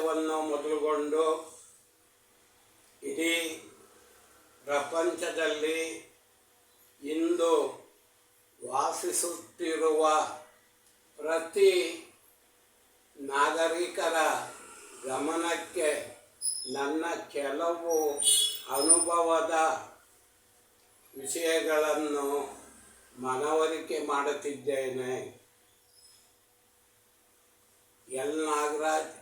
ದೇಶವನ್ನು ಮೊದಲುಗೊಂಡು ಇಡೀ ಪ್ರಪಂಚದಲ್ಲಿ ಇಂದು ವಾಸಿಸುತ್ತಿರುವ ಪ್ರತಿ ನಾಗರಿಕರ ಗಮನಕ್ಕೆ ನನ್ನ ಕೆಲವು ಅನುಭವದ ವಿಷಯಗಳನ್ನು ಮನವರಿಕೆ ಮಾಡುತ್ತಿದ್ದೇನೆ. ಎಲ್ ನಾಗರಾಜ್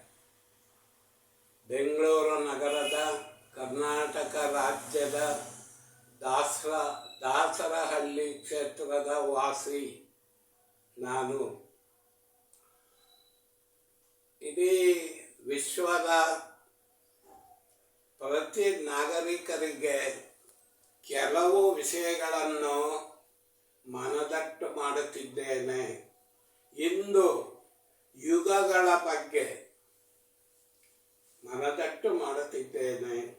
ಬೆಂಗಳೂರು ನಗರದ ಕರ್ನಾಟಕ ರಾಜ್ಯದ ದಾಸರ, ದಾಸರಹಳ್ಳಿ ಕ್ಷೇತ್ರದ ವಾಸಿ ನಾನು. ಇಡೀ ವಿಶ್ವದ ಪ್ರತಿ ನಾಗರಿಕರಿಗೆ ಕೆಲವು ವಿಷಯಗಳನ್ನು ಮನದಟ್ಟು ಮಾಡುತ್ತಿದ್ದೇನೆ. ಇಂದು ಯುಗಗಳ ಬಗ್ಗೆ ಮಾಡುತ್ತಿದ್ದೇನೆ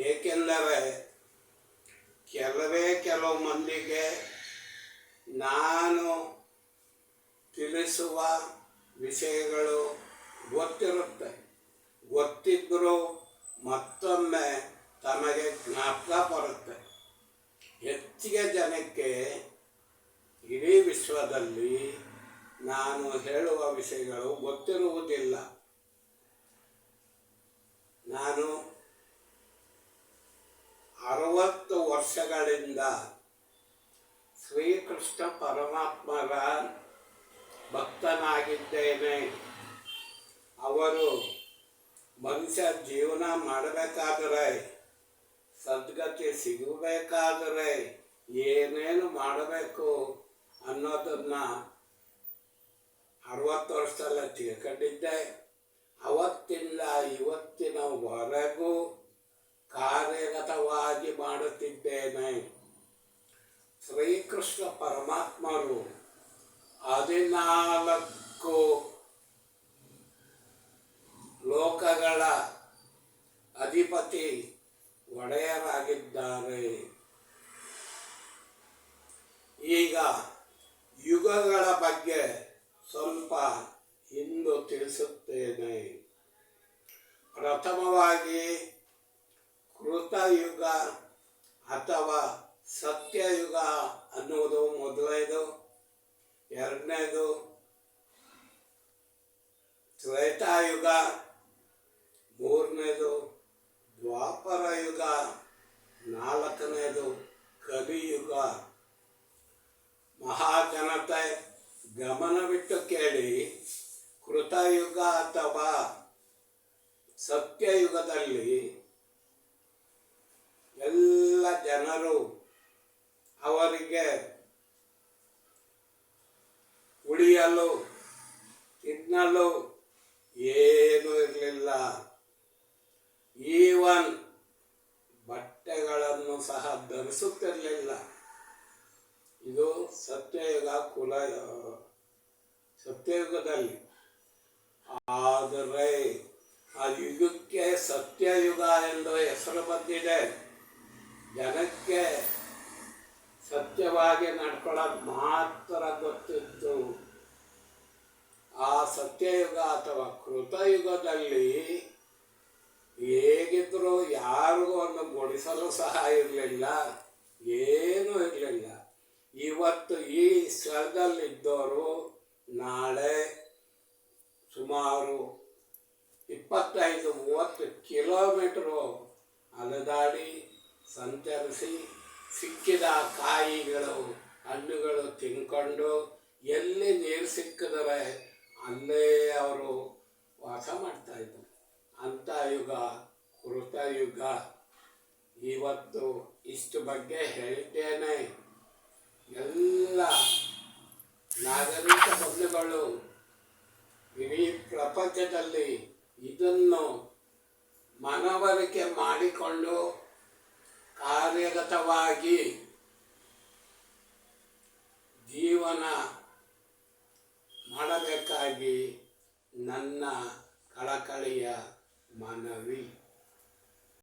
ಏಕೆಂದರೆ ಕೆಲವೇ ಕೆಲವು ಮಂದಿಗೆ ನಾನು ತಿಳಿಸುವ ವಿಷಯಗಳು ಗೊತ್ತಿರುತ್ತೆ. ಗೊತ್ತಿದ್ದರೂ ಮತ್ತೊಮ್ಮೆ ತಮಗೆ ಜ್ಞಾಪಕ ಬರುತ್ತೆ. ಹೆಚ್ಚಿಗೆ ಜನಕ್ಕೆ ಇಡೀ ವಿಶ್ವದಲ್ಲಿ ನಾನು ಹೇಳುವ ವಿಷಯಗಳು ಗೊತ್ತಿರುವುದಿಲ್ಲ. ನಾನು ಅರವತ್ತು ವರ್ಷಗಳಿಂದ ಶ್ರೀಕೃಷ್ಣ ಪರಮಾತ್ಮರ ಭಕ್ತನಾಗಿದ್ದೇನೆ. ಅವರು ಮನುಷ್ಯ ಜೀವನ ಮಾಡಬೇಕಾದರೆ, ಸದ್ಗತಿ ಸಿಗಬೇಕಾದರೆ ಏನೇನು ಮಾಡಬೇಕು ಅನ್ನೋದನ್ನು ಅರವತ್ತು ವರ್ಷದಲ್ಲ ತಿಳ್ಕೊಂಡಿದ್ದೆ. ಅವತ್ತಿಂದ ಇವತ್ತಿನವರೆಗೂ ಕಾರ್ಯಗತವಾಗಿ ಮಾಡುತ್ತಿದ್ದೇನೆ. ಶ್ರೀಕೃಷ್ಣ ಪರಮಾತ್ಮರು ಹದಿನಾಲ್ಕು ಲೋಕಗಳ ಅಧಿಪತಿ ಒಡೆಯರಾಗಿದ್ದಾರೆ ಈಗ ಯುಗಗಳ ಬಗ್ಗೆ ಸ್ವಲ್ಪ ಇಂದು ತಿಳಿಸುತ್ತೇನೆ ಪ್ರಥಮವಾಗಿ ಕೃತಯುಗ ಅಥವಾ ಸತ್ಯಯುಗ ಅನ್ನುವುದು ಮೊದಲನೇದು. ಎರಡನೇದು ತ್ರೇತಾಯುಗ. ಮೂರನೇದು ದ್ವಾಪರ ಯುಗ ನಾಲ್ಕನೇದು ಕಲಿಯುಗ. ಮಹಾಜನತೆ ಗಮನವಿಟ್ಟು ಕೇಳಿ. ಕೃತಯುಗ ಅಥವಾ ಸತ್ಯಯುಗದಲ್ಲಿ ಎಲ್ಲ ಜನರು ಅವರಿಗೆ ಉಳಿಯಲು ತಿನ್ನಲು ಏನೂ ಇರಲಿಲ್ಲ. ಈವನ್ ಬಟ್ಟೆಗಳನ್ನು ಸಹ ಧರಿಸುತ್ತಿರಲಿಲ್ಲ. ಇದು ಸತ್ಯಯುಗ ಕುಲ, ಸತ್ಯಯುಗದಲ್ಲಿ. ಆದರೆ ಆ ಯುಗಕ್ಕೆ ಸತ್ಯಯುಗ ಎಂದು ಹೆಸರು ಬಂದಿದೆ. ಜನಕ್ಕೆ ಸತ್ಯವಾಗಿ ನಡ್ಕೊಳ್ಳೋದು ಮಾತ್ರ ಗೊತ್ತಿತ್ತು. ಆ ಸತ್ಯಯುಗ ಅಥವಾ ಕೃತಯುಗದಲ್ಲಿ ಹೇಗಿದ್ರೂ ಯಾರಿಗೂ ಒಂದು ಗುಡಿಸಲು ಸಹ ಇರಲಿಲ್ಲ, ಏನೂ ಇರಲಿಲ್ಲ. ಇವತ್ತು ಈ ಸ್ಥಳದಲ್ಲಿದ್ದವರು ನಾಳೆ ಸುಮಾರು ಇಪ್ಪತ್ತೈದು, ಮೂವತ್ತು ಕಿಲೋಮೀಟ್ರು ಅಲೆದಾಡಿ ಸಂಚರಿಸಿ ಸಿಕ್ಕಿದ ಕಾಯಿಗಳು, ಹಣ್ಣುಗಳು ತಿನ್ಕೊಂಡು ಎಲ್ಲಿ ನೀರು ಸಿಕ್ಕಿದರೆ ಅಲ್ಲೇ ಅವರು ವಾಸ ಮಾಡ್ತಾಯಿದ್ರು ಅಂಥ ಯುಗ ಕೃತಯುಗ ಇವತ್ತು ಇಷ್ಟು ಬಗ್ಗೆ ಹೇಳ್ತೇನೆ ಎಲ್ಲ ನಾಗರಿಕ ಬಂಧುಗಳು ಇಡೀ ಪ್ರಪಂಚದಲ್ಲಿ ಇದನ್ನು ಮನವರಿಕೆ ಮಾಡಿಕೊಂಡು ಕಾರ್ಯಗತವಾಗಿ ಜೀವನ ಮಾಡಬೇಕಾಗಿ ನನ್ನ ಕಳಕಳಿಯ ಮನವಿ.